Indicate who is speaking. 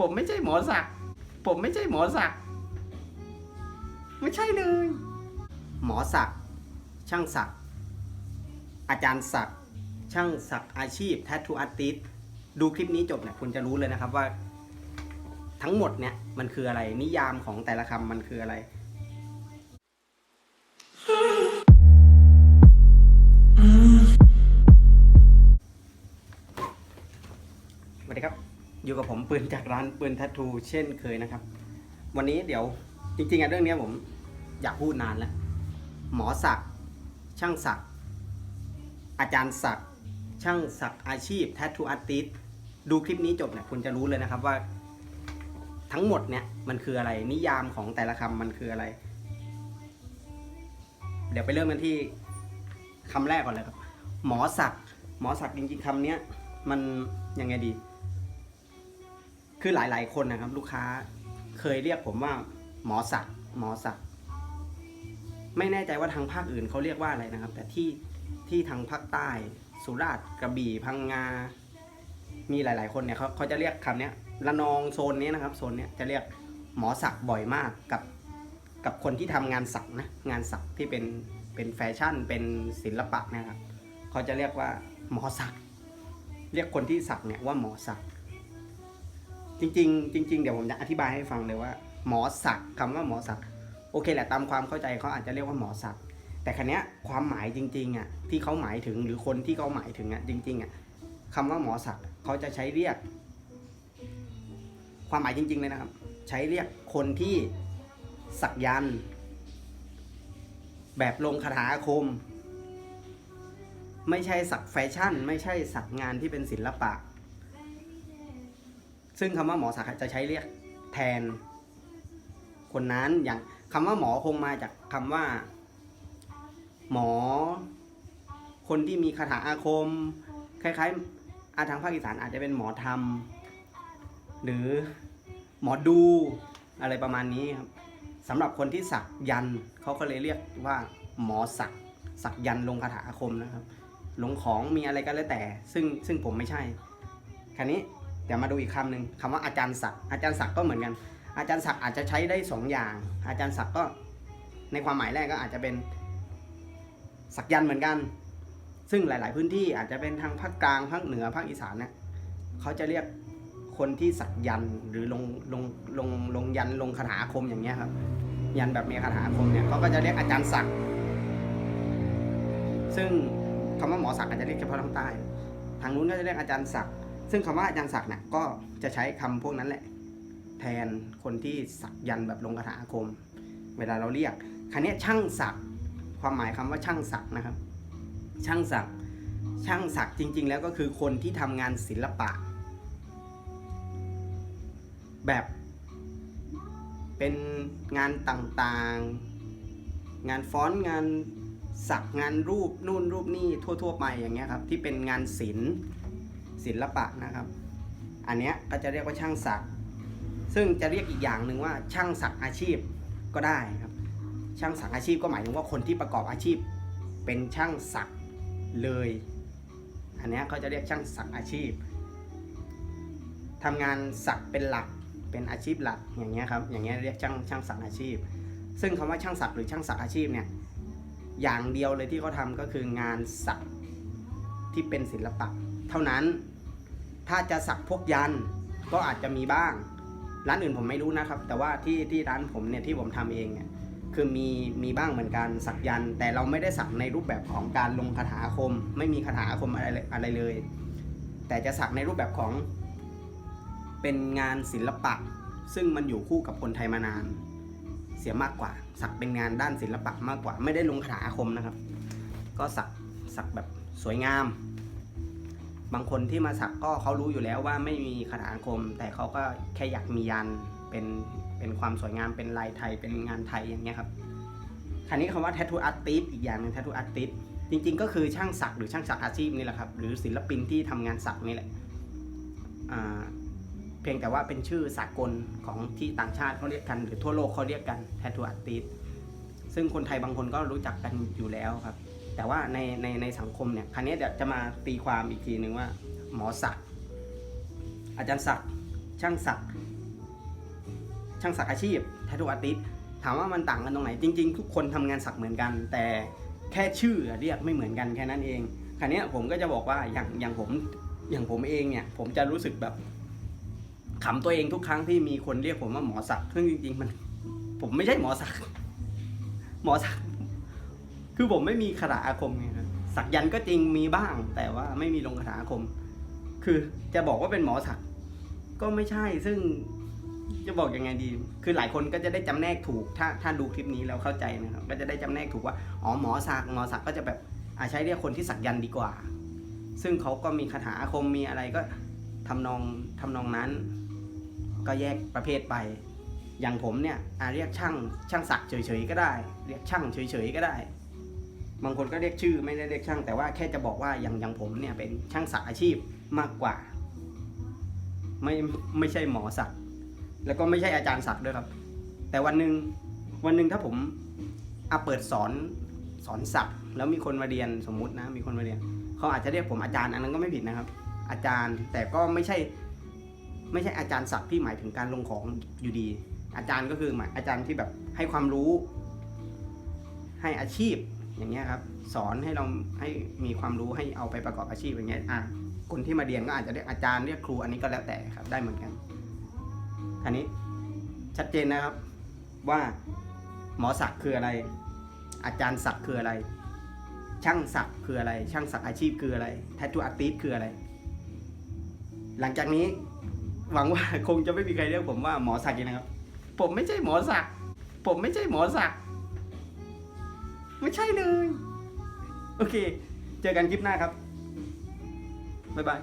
Speaker 1: ผมไม่ใช่หมอสัก ผมไม่ใช่หมอสัก ไม่ใช่เลย หมอสัก ช่างสัก อาจารย์สัก ช่างสักอาชีพแท t ทูอาร์ติสดูคลิปนี้จบเนี่ยคุณจะรู้เลยนะครับว่า ทั้งหมดเนี่ยมันคืออะไรนิยามของแต่ละคำมันคืออะไรสวัสดีครับ อยู่กับผมปืนจากร้านปืนทัตทูเช่นเคยนะครับ วันนี้เดี๋ยวจริงๆอะเรื่องนี้ผมอยากพูดนานแล้ว หมอสักช่างสักอาจารย์สักช่างสักอาชีพแททูอาร์ติสดูคลิปนี้จบเนี่ยคุณจะรู้เลยนะครับว่า ทั้งหมดเนี่ยมันคืออะไรนิยามของแต่ละคำมันคืออะไร เดี๋ยวไปเริ่มกันที่คำแรกก่อนเลยครับ หมอสักหมอสักจริงๆคำนี้มันยังไงดี คือหลาย ๆ คนนะครับ ลูกค้าเคยเรียกผมว่า หมอสักหมอสักไม่แน่ใจว่าทางภาคอื่นเขาเรียกว่าอะไรนะครับ แต่ที่ที่ทางภาคใต้ สุราษฎร์กระบี่พังงา มีหลาย ๆ คนเนี่ยเขาเขาจะเรียกคำเนี้ยระนองโซนนี้นะครับโซนเนี้ยจะเรียกหมอสักบ่อยมากกับกับคนที่ทำงานสักนะงานสักที่เป็นเป็นแฟชั่นเป็นศิลปะนะครับเขาจะเรียกว่าหมอสัก เรียกคนที่สักเนี่ยว่าหมอสัก จริงๆจริง ๆ เดี๋ยวผมจะอธิบายให้ฟังเลยว่า หมอสักคำว่าหมอสักโอเคแหละตามความเข้าใจเขาอาจจะเรียกว่าหมอสักแต่คันนี้ยความหมายจริงๆอะที่เขาหมายถึงหรือคนที่เขาหมายถึงอะจริงๆอะคำว่าหมอสักเขาจะใช้เรียก ความหมายจริง ๆ เลยนะครับ ใช้เรียกคนที่สักยันแบบลงคาถาอาคม ไม่ใช่สักแฟชั่น ไม่ใช่สักงานที่เป็นศิลปะ ซึ่งคำว่าหมอสักจะใช้เรียกแทน คนนั้นอย่างคำว่าหมอคงมาจากคำว่า หมอ คนที่มีคาถาอาคม คล้ายๆอาทางภาคอีสานอาจจะเป็นหมอธรรม หรือหมอดูอะไรประมาณนี้ครับสำหรับคนที่สักยันเขาก็เลยเรียกว่าหมอสักสักยันลงคาถาอาคมนะครับ ลงของมีอะไรก็แล้วแต่ ซึ่งซึ่งผมไม่ใช่คราวนี้ เดี๋ยวมาดูอีกคำหนึ่งคำว่าอาจารย์ศักดิ์อาจารย์ศักดิ์ก็เหมือนกัน อาจารย์ศักดิ์อาจจะใช้ได้สองอย่าง อาจารย์ศักดิ์ก็ในความหมายแรกก็อาจจะเป็นศักยันต์เหมือนกัน ซึ่งหลาย ๆ พื้นที่อาจจะเป็นทางภาคกลางภาคเหนือภาคอีสานเนี่ยเขาจะเรียกคนที่สักยันต์หรือลงลงลงลงยันลงคาถาคมอย่างเงี้ยครับ ยันแบบมีคาถาอาคมเนี่ยเขาก็จะเรียกอาจารย์ศักดิ์ซึ่งคำว่าหมอศักดิ์อาจจะเรียกเฉพาะทางใต้ ทางนู้นก็จะเรียกอาจารย์ศักดิ์ ซึ่งคำว่าอาจารย์ศักดิ์เนี่ยก็จะใช้คำพวกนั้นแหละ แทนคนที่สักยันแบบลงคาถาอาคม เวลาเราเรียกครั้นี้ช่างศักดิ์ความหมายคำว่าช่างศักดิ์นะครับ ช่างศักดิ์ช่างศักดิ์จริง ๆ แล้วก็คือคนที่ทำงานศิลปะ แบบเป็นงานต่างๆ งานฟ้อนงานสักงานรูปนู่นรูปนี่ทั่ว ๆ ไปอย่างเงี้ยครับที่เป็นงานศิลป์ ศิลปะนะครับ อันเนี้ยก็จะเรียกว่าช่างศักดิ์ซึ่งจะเรียกอีกอย่างหนึ่งว่าช่างศักดิ์อาชีพก็ได้ครับ ช่างศักดิ์อาชีพก็หมายถึงว่าคนที่ประกอบอาชีพ เป็นช่างศักดิ์เลย อันนี้เขาจะเรียกช่างศักดิ์อาชีพทำงานศักดิ์เป็นหลักเป็นอาชีพหลักอย่างเงี้ยครับอย่างเงี้ยเรียกช่างช่างศักดิ์อาชีพ ซึ่งคำว่าช่างศักดิ์หรือช่างศักดิ์อาชีพเนี่ยอย่างเดียวเลยที่เขาทำก็คืองานศักดิ์ที่เป็นศิลปะ เท่านั้น ถ้าจะสักพวกยันก็อาจจะมีบ้าง ร้านอื่นผมไม่รู้นะครับ แต่ว่าที่ที่ร้านผมเนี่ยที่ผมทำเองเนี่ยคือมีมีบ้างเหมือนกันสักยันแต่เราไม่ได้สักในรูปแบบของการลงคาถาคม ไม่มีคาถาคมอะไรอะไรเลย แต่จะสักในรูปแบบของเป็นงานศิลปะ ซึ่งมันอยู่คู่กับคนไทยมานาน เสียมากกว่า สักเป็นงานด้านศิลปะมากกว่า ไม่ได้ลงคาถาคมนะครับ ก็สักสักแบบสวยงาม บางคนที่มาสักก็เขารู้อยู่แล้วว่าไม่มีคาถาอาคม แต่เขาก็แค่อยากมียันเป็นเป็นความสวยงามเป็นลายไทยเป็นงานไทยอย่างเงี้ยครับคราวนี้คำว่า tattoo artist อีกอย่างหนึ่ง tattoo artist จริง ๆ ก็คือช่างสักหรือช่างสักอาชีพนี่แหละครับหรือศิลปินที่ทำงานสักนี่แหละเพียงแต่ว่าเป็นชื่อสากลของที่ต่างชาติเขาเรียกกัน หรือทั่วโลกเขาเรียกกัน tattoo artist ซึ่งคนไทยบางคนก็รู้จักกันอยู่แล้วครับ แต่ว่าในในในสังคมเนี่ยครั้นี้เดี๋ยวจะมาตีความอีกทีหนึ่งว่า หมอศักดิ์อาจารย์ศักดิ์ช่างศักดิ์ช่างสักอาชีพแททูอาร์ติสถามว่ามันต่างกันตรงไหน จริง ๆ ทุกคนทำงานสักเหมือนกัน แต่แค่ชื่อเรียกไม่เหมือนกันแค่นั้นเองคราวเนี้ผมก็จะบอกว่าอย่างอย่างผมอย่างผมเองเนี่ยผมจะรู้สึกแบบขำตัวเองทุกครั้งที่มีคนเรียกผมว่าหมอสักซึ่งจริง ๆ มัน ผมไม่ใช่หมอสักหมอสัก คือผมไม่มีคาถาอาคมไงครับสักยันต์ก็จริงมีบ้าง แต่ว่าไม่มีลงคาถาอาคม คือจะบอกว่าเป็นหมอสักก็ไม่ใช่ซึ่งจะบอกยังไงดี คือหลายคนก็จะได้จำแนกถูก ถ้าถ้าดูคลิปนี้แล้วเข้าใจนะครับ ก็จะได้จำแนกถูกว่า อ๋อ หมอสักหมอสักก็จะแบบอาใช้เรียกคนที่สักยันต์ดีกว่า ซึ่งเขาก็มีคาถาอาคม มีอะไรก็ทำนองทำนองนั้น ก็แยกประเภทไป อย่างผมเนี่ยอาเรียกช่างช่างสักเฉยๆก็ได้ เรียกช่างเฉยๆก็ได้ บางคนก็เรียกชื่อไม่ได้เรียกช่าง แต่ว่าแค่จะบอกว่าอย่างอย่างผมเนี่ยเป็นช่างสักอาชีพมากกว่า ไม่ไม่ใช่หมอสักแล้วก็ไม่ใช่อาจารย์สักด้วยครับ แต่วันหนึ่งวันหนึ่งถ้าผมอาเปิดสอนสอนสักแล้วมีคนมาเรียนสมมุตินะ มีคนมาเรียนเขาอาจจะเรียกผมอาจารย์อันนั้นก็ไม่ผิดนะครับ อาจารย์แต่ก็ไม่ใช่ไม่ใช่อาจารย์สักที่หมายถึงการลงของอยู่ดี อาจารย์ก็คือหมายอาจารย์ที่แบบให้ความรู้ ให้อาชีพ อย่างเงี้ยครับสอนให้เราให้มีความรู้ให้เอาไปประกอบอาชีพอย่างเงี้ยอะคนที่มาเรียนก็อาจจะเรียกอาจารย์เรียกครูอันนี้ก็แล้วแต่ครับได้เหมือนกันอันนี้ชัดเจนนะครับว่าหมอศักดิ์คืออะไร อาจารย์ศักดิ์คืออะไร ช่างศักดิ์คืออะไร ช่างศักดิ์อาชีพคืออะไรแททูอาร์ติสคืออะไร หลังจากนี้หวังว่าคงจะไม่มีใครเรียกผมว่าหมอศักดิ์นะครับ ผมไม่ใช่หมอศักดิ์ผมไม่ใช่หมอศักดิ์ ไม่ใช่เลย โอเค เจอกันคลิปหน้าครับ บ๊ายบาย